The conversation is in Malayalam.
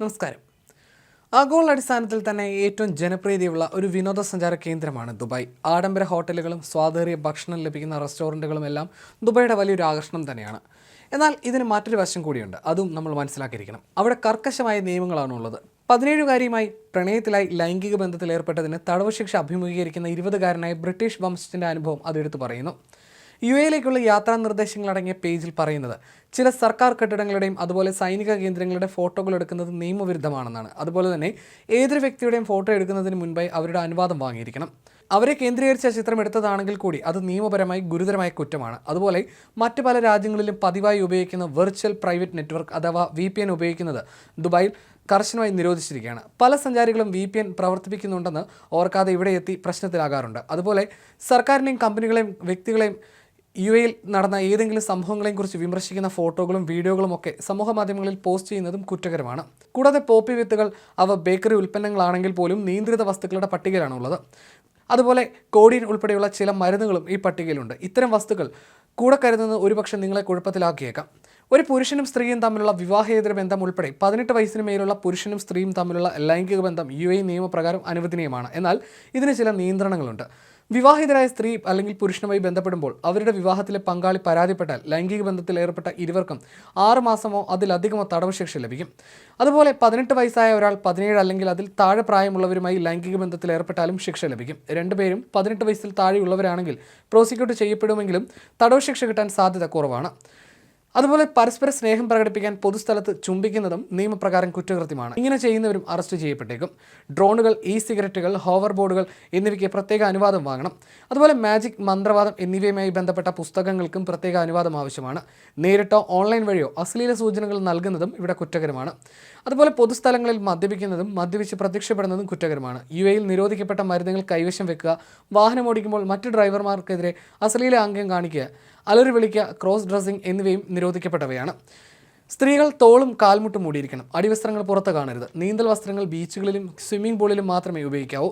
നമസ്കാരം. ആഗോള അടിസ്ഥാനത്തിൽ തന്നെ ഏറ്റവും ജനപ്രീതിയുള്ള ഒരു വിനോദസഞ്ചാര കേന്ദ്രമാണ് ദുബായ്. ആഡംബര ഹോട്ടലുകളും സ്വാതേറിയ ഭക്ഷണം ലഭിക്കുന്ന റെസ്റ്റോറന്റുകളും എല്ലാം ദുബായിയുടെ വലിയൊരു ആകർഷണം തന്നെയാണ്. എന്നാൽ ഇതിന് മറ്റൊരു വശം കൂടിയുണ്ട്. അതും നമ്മൾ മനസ്സിലാക്കിയിരിക്കണം. അവിടെ കർക്കശമായ നിയമങ്ങളാണ് ഉള്ളത് പതിനേഴുകാരിയുമായി പ്രണയത്തിലായി ലൈംഗിക ബന്ധത്തിൽ ഏർപ്പെട്ടതിന് തടവ് ശിക്ഷ അഭിമുഖീകരിക്കുന്ന ഇരുപതുകാരനായ ബ്രിട്ടീഷ് വംശത്തിന്റെ അനുഭവം അതെടുത്ത് പറയുന്നു. യു എയിലേക്കുള്ള യാത്രാ നിർദ്ദേശങ്ങൾ അടങ്ങിയ പേജിൽ പറയുന്നത് ചില സർക്കാർ കെട്ടിടങ്ങളുടെയും അതുപോലെ സൈനിക കേന്ദ്രങ്ങളുടെ ഫോട്ടോകൾ എടുക്കുന്നത് നിയമവിരുദ്ധമാണെന്നാണ്. അതുപോലെ തന്നെ ഏതൊരു വ്യക്തിയുടെയും ഫോട്ടോ എടുക്കുന്നതിന് മുൻപായി അവരുടെ അനുവാദം വാങ്ങിയിരിക്കണം. അവരെ കേന്ദ്രീകരിച്ച ചിത്രം എടുത്തതാണെങ്കിൽ കൂടി അത് നിയമപരമായി ഗുരുതരമായ കുറ്റമാണ്. അതുപോലെ മറ്റ് പല രാജ്യങ്ങളിലും പതിവായി ഉപയോഗിക്കുന്ന വെർച്വൽ പ്രൈവറ്റ് നെറ്റ്വർക്ക് അഥവാ വി പി എൻ ഉപയോഗിക്കുന്നത് ദുബായിൽ കർശനമായി നിരോധിച്ചിരിക്കുകയാണ്. പല സഞ്ചാരികളും വി പി എൻ പ്രവർത്തിപ്പിക്കുന്നുണ്ടെന്ന് ഓർക്കാതെ ഇവിടെ എത്തി പ്രശ്നത്തിലാകാറുണ്ട്. അതുപോലെ സർക്കാരിനെയും കമ്പനികളെയും വ്യക്തികളെയും യു എയിൽ നടന്ന ഏതെങ്കിലും സംഭവങ്ങളെയും കുറിച്ച് വിമർശിക്കുന്ന ഫോട്ടോകളും വീഡിയോകളും ഒക്കെ സമൂഹ മാധ്യമങ്ങളിൽ പോസ്റ്റ് ചെയ്യുന്നതും കുറ്റകരമാണ്. കൂടാതെ പോപ്പി വിത്തുകൾ അവ ബേക്കറി ഉൽപ്പന്നങ്ങളാണെങ്കിൽ പോലും നിയന്ത്രിത വസ്തുക്കളുടെ പട്ടികയിലാണ് ഉള്ളത് അതുപോലെ കോഡിൻ ഉൾപ്പെടെയുള്ള ചില മരുന്നുകളും ഈ പട്ടികയിലുണ്ട്. ഇത്തരം വസ്തുക്കൾ കൂടെ കരുതുന്നത് ഒരുപക്ഷെ നിങ്ങളെ കുഴപ്പത്തിലാക്കിയേക്കാം. ഒരു പുരുഷനും സ്ത്രീയും തമ്മിലുള്ള വിവാഹേതര ബന്ധം ഉൾപ്പെടെ പതിനെട്ട് വയസ്സിന് മേലുള്ള പുരുഷനും സ്ത്രീയും തമ്മിലുള്ള ലൈംഗിക ബന്ധം യു എ നിയമപ്രകാരം അനുവദനീയമാണ്. എന്നാൽ ഇതിന് ചില നിയന്ത്രണങ്ങളുണ്ട്. വിവാഹിതരായ സ്ത്രീ അല്ലെങ്കിൽ പുരുഷനുമായി ബന്ധപ്പെടുമ്പോൾ അവരുടെ വിവാഹത്തിലെ പങ്കാളി പരാതിപ്പെട്ടാൽ ലൈംഗിക ബന്ധത്തിൽ ഏർപ്പെട്ട ഇരുവർക്കും ആറ് മാസമോ അതിലധികമോ തടവ് ശിക്ഷ ലഭിക്കും. അതുപോലെ പതിനെട്ട് വയസ്സായ ഒരാൾ പതിനേഴ് അല്ലെങ്കിൽ അതിൽ താഴെ പ്രായമുള്ളവരുമായി ലൈംഗിക ബന്ധത്തിൽ ഏർപ്പെട്ടാലും ശിക്ഷ ലഭിക്കും. രണ്ടുപേരും പതിനെട്ട് വയസ്സിൽ താഴെയുള്ളവരാണെങ്കിൽ പ്രോസിക്യൂട്ട് ചെയ്യപ്പെടുമെങ്കിലും തടവ് ശിക്ഷ കിട്ടാൻ സാധ്യത കുറവാണ്. അതുപോലെ പരസ്പര സ്നേഹം പ്രകടിപ്പിക്കാൻ പൊതുസ്ഥലത്ത് ചുംബിക്കുന്നതും നിയമപ്രകാരം കുറ്റകൃത്യമാണ്. ഇങ്ങനെ ചെയ്യുന്നവരും അറസ്റ്റ് ചെയ്യപ്പെട്ടേക്കും. ഡ്രോണുകൾ ഇ സിഗരറ്റുകൾ ഹോവർ ബോർഡുകൾ എന്നിവയ്ക്ക് പ്രത്യേക അനുവാദം വാങ്ങണം. അതുപോലെ മാജിക് മന്ത്രവാദം എന്നിവയുമായി ബന്ധപ്പെട്ട പുസ്തകങ്ങൾക്കും പ്രത്യേക അനുവാദം ആവശ്യമാണ്. നേരിട്ടോ ഓൺലൈൻ വഴിയോ അശ്ലീല സൂചനകൾ നൽകുന്നതും ഇവിടെ കുറ്റകരമാണ്. അതുപോലെ പൊതുസ്ഥലങ്ങളിൽ മദ്യപിക്കുന്നതും മദ്യപിച്ച് പ്രത്യക്ഷപ്പെടുന്നതും കുറ്റകരമാണ്. യു എയിൽ നിരോധിക്കപ്പെട്ട മരുന്നുകൾ കൈവശം വെക്കുക വാഹനം ഓടിക്കുമ്പോൾ മറ്റ് ഡ്രൈവർമാർക്കെതിരെ അശ്ലീല ആംഗ്യം കാണിക്കുക അലറി വിളിക്കുക ക്രോസ് ഡ്രസ്സിംഗ് എന്നിവയും നിരോധിക്കപ്പെട്ടവയാണ്. സ്ത്രീകൾ തോളും കാൽമുട്ടും മൂടിയിരിക്കണം. അടിവസ്ത്രങ്ങൾ പുറത്ത് കാണരുത്. നീന്തൽ വസ്ത്രങ്ങൾ ബീച്ചുകളിലും സ്വിമ്മിംഗ് പൂളിലും മാത്രമേ ഉപയോഗിക്കാവൂ.